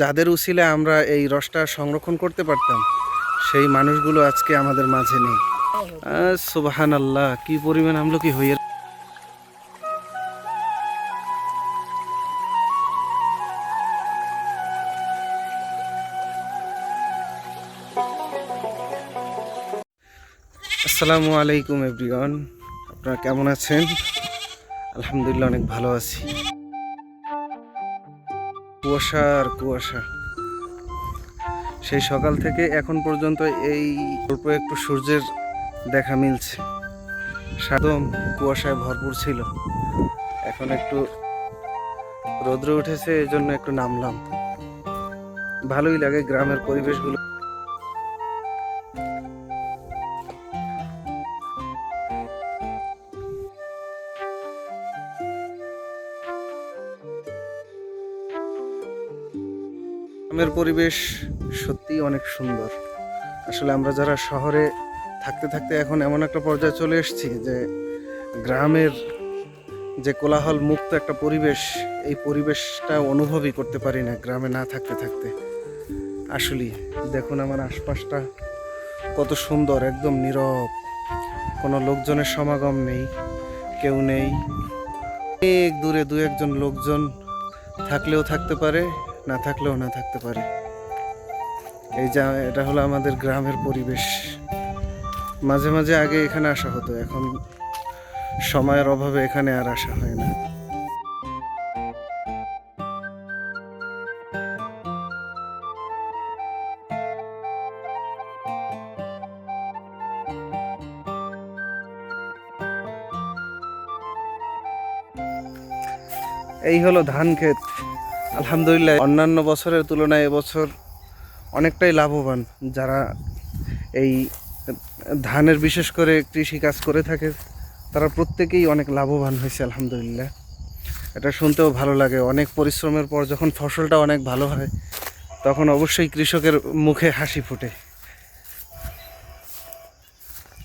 যাদের উসিলে আমরা এই রসটা সংরক্ষণ করতে পারতাম, সেই মানুষগুলো আজকে আমাদের মাঝে নেই। সুবাহান আল্লাহ কি পরিমাণ আমলকি হইয়ে আসসালামু আলাইকুম, এভরিওয়ান। আপনারা কেমন আছেন? আলহামদুলিল্লাহ, অনেক ভালো আছি। কুয়াশা আর কুয়াশা। সেই সকাল থেকে এখন পর্যন্ত এই অল্প একটু সূর্যের দেখা মিলছে। সাদম কুয়াশায় ভরপুর ছিল। এখন একটু রৌদ্র উঠেছে এই জন্য একটু নামলাম। ভালোই লাগে গ্রামের পরিবেশগুলো। গ্রামের পরিবেশ সত্যিই অনেক সুন্দর। আসলে আমরা যারা শহরে থাকতে থাকতে এখন এমন একটা পর্যায়ে চলে এসেছি যে গ্রামের যে কোলাহল মুক্ত একটা পরিবেশ, এই পরিবেশটা অনুভবই করতে পারি না গ্রামে না থাকতে থাকতে। আসলেই দেখুন আমার আশপাশটা কত সুন্দর, একদম নীরব। কোনো লোকজনের সমাগম নেই, কেউ নেই। অনেক দূরে দু একজন লোকজন থাকলেও থাকতে পারে না থাকলেও না থাকতে পারে। এই যা, এটা হলো আমাদের গ্রামের পরিবেশ। মাঝে মাঝে আগে এখানে আসা হতো, এখন সময়ের অভাবে এখানে আর আসা হয় না। এই হলো ধান ক্ষেত। আলহামদুলিল্লাহ, অন্যান্য বছরের তুলনায় এবছর অনেকটাই লাভবান যারা এই ধানের বিশেষ করে কৃষি কাজ করে থাকে, তারা প্রত্যেকেই অনেক লাভবান হয়েছে, আলহামদুলিল্লাহ। এটা শুনতেও ভালো লাগে। অনেক পরিশ্রমের পর যখন ফসলটা অনেক ভালো হয়, তখন অবশ্যই কৃষকের মুখে হাসি ফোটে।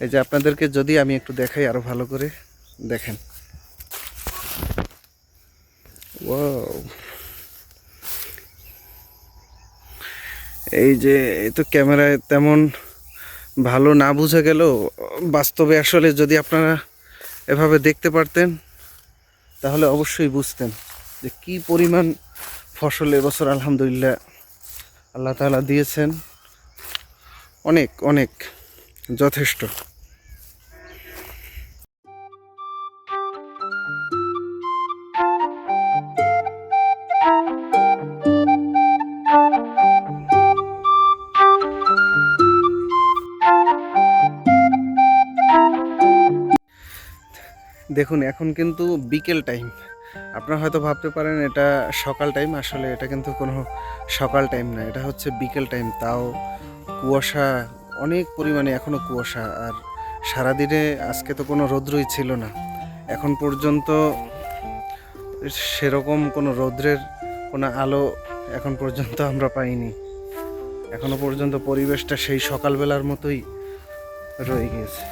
এই যে আপনাদেরকে যদি আমি একটু দেখাই আরও ভালো করে, দেখেন। ওয়াও। এই যে তো ক্যামেরায় তেমন ভালো না বোঝা গেল বাস্তবে আসলে যদি আপনারা এভাবে দেখতে পারতেন, তাহলে অবশ্যই বুঝতেন যে কি পরিমাণ ফসল এবছর আলহামদুলিল্লাহ আল্লাহ তালা দিয়েছেন। অনেক অনেক, যথেষ্ট। দেখুন, এখন কিন্তু বিকেল টাইম। আপনারা হয়তো ভাবতে পারেন, এটা সকাল টাইম। আসলে এটা কিন্তু কোনো সকাল টাইম না, এটা হচ্ছে বিকেল টাইম। তাও কুয়াশা, অনেক পরিমাণে এখনও কুয়াশা। আর সারাদিনে আজকে তো কোনো রৌদ্রই ছিল না। এখন পর্যন্ত সেরকম কোনো রৌদ্রের কোনো আলো এখন পর্যন্ত আমরা পাইনি। এখনও পর্যন্ত পরিবেশটা সেই সকালবেলার মতোই রয়ে গিয়েছে।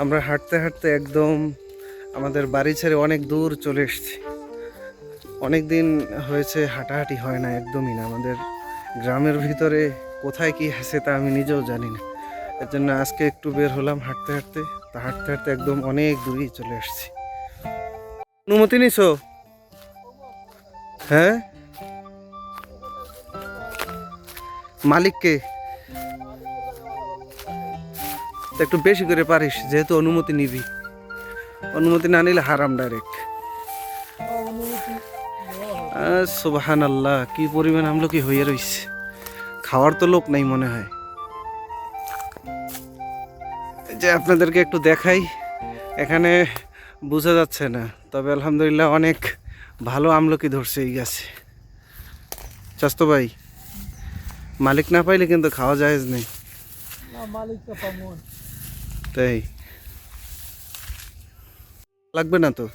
আমরা হাঁটতে হাঁটতে একদম আমাদের বাড়ি ছেড়ে অনেক দূর চলে এসেছি। অনেক দিন হয়েছে হাঁটাহাঁটি হয় না, একদমই না। আমাদের গ্রামের ভিতরে কোথায় কি আছে তা আমি নিজেও জানি না। এর জন্য আজকে একটু বের হলাম হাঁটতে হাঁটতে। তা হাঁটতে হাঁটতে একদম অনেক দূরেই চলে এসেছি। অনুমতি নিছো? হ্যাঁ? মালিককে? একটু বেশি করে পারিস, যেহেতু অনুমতি নিবি। অনুমতি না নিলে হারাম ডাইরেক্ট সুবাহান আল্লাহ কি পরিমাণ আমলকি হয়ে রইছে। খাওয়ার তো লোক নাই মনে হয়। যে আপনাদেরকে একটু দেখাই, এখানে বোঝা যাচ্ছে না, তবে আলহামদুলিল্লাহ অনেক ভালো আমলকি ধরছে এই গাছে। চাস্তো ভাই, মালিক না পাইলে কিন্তু খাওয়া যায় নেই। তাই? লাগবে না তো?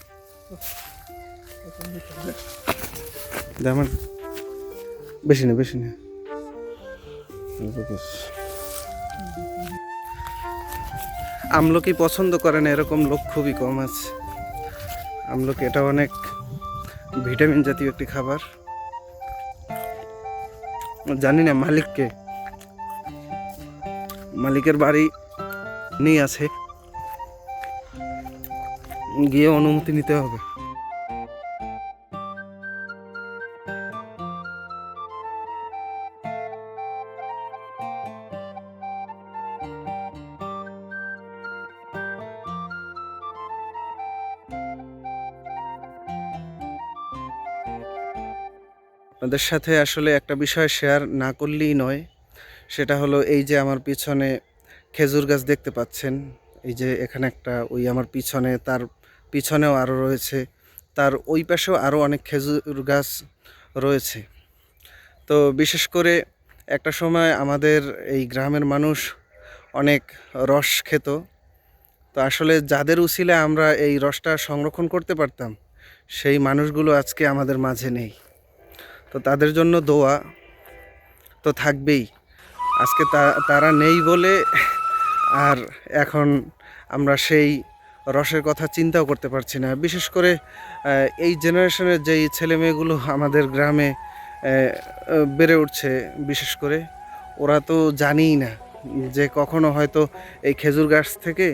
আমার বেশি না বেশি না। আমলকি পছন্দ করে না, এরকম লোক খুবই কম আছে। আমলকি এটা অনেক ভিটামিন জাতীয় একটি খাবার। জানি না মালিককে। মালিকের বাড়ি নেই আছে। গিয়ে অনুমতি নিতে হবে। আপনাদের সাথে আসলে একটা বিষয় শেয়ার না করলেই নয়। সেটা হলো এই যে আমার পিছনে খেজুর গাছ দেখতে পাচ্ছেন। এই যে এখানে একটা ওই আমার পিছনে, তার পিছনেও আরও রয়েছে। তার ওই পাশেও আরও অনেক খেজুর গাছ রয়েছে। তো বিশেষ করে একটা সময় আমাদের এই গ্রামের মানুষ অনেক রস খেত। তো আসলে যাদের উচিলে আমরা এই রসটা সংরক্ষণ করতে পারতাম, সেই মানুষগুলো আজকে আমাদের মাঝে নেই। তো তাদের জন্য দোয়া তো থাকবেই। আজকে তারা নেই বলে আর এখন আমরা সেই রসের কথা চিন্তাও করতে পারছি না। বিশেষ করে এই জেনারেশনের যেই ছেলে মেয়েগুলো আমাদের গ্রামে বেড়ে উঠছে, বিশেষ করে, ওরা তো জানিই না যে কখনো হয়তো এই খেজুর গাছ থেকে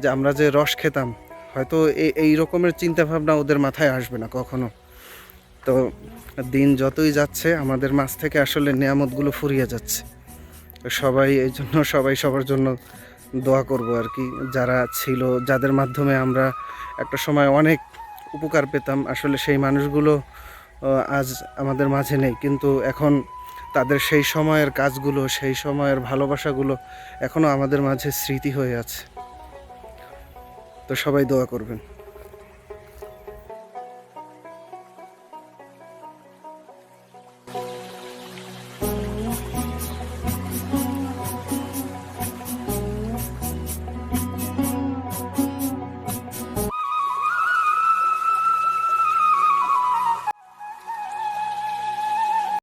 যে আমরা যে রস খেতাম, হয়তো এই রকমের চিন্তাভাবনা ওদের মাথায় আসবে না কখনো। তো দিন যতই যাচ্ছে, আমাদের মাছ থেকে আসলে নিয়ামতগুলো ফুরিয়ে যাচ্ছে। সবাই এই জন্য সবাই সবার জন্য দোয়া করব আর কি। যারা ছিল, যাদের মাধ্যমে আমরা একটা সময় অনেক উপকার পেতাম, আসলে সেই মানুষগুলো আজ আমাদের মাঝে নেই। কিন্তু এখন তাদের সেই সময়ের কাজগুলো, সেই সময়ের ভালোবাসাগুলো এখনও আমাদের মাঝে স্মৃতি হয়ে আছে। তো সবাই দোয়া করবেন।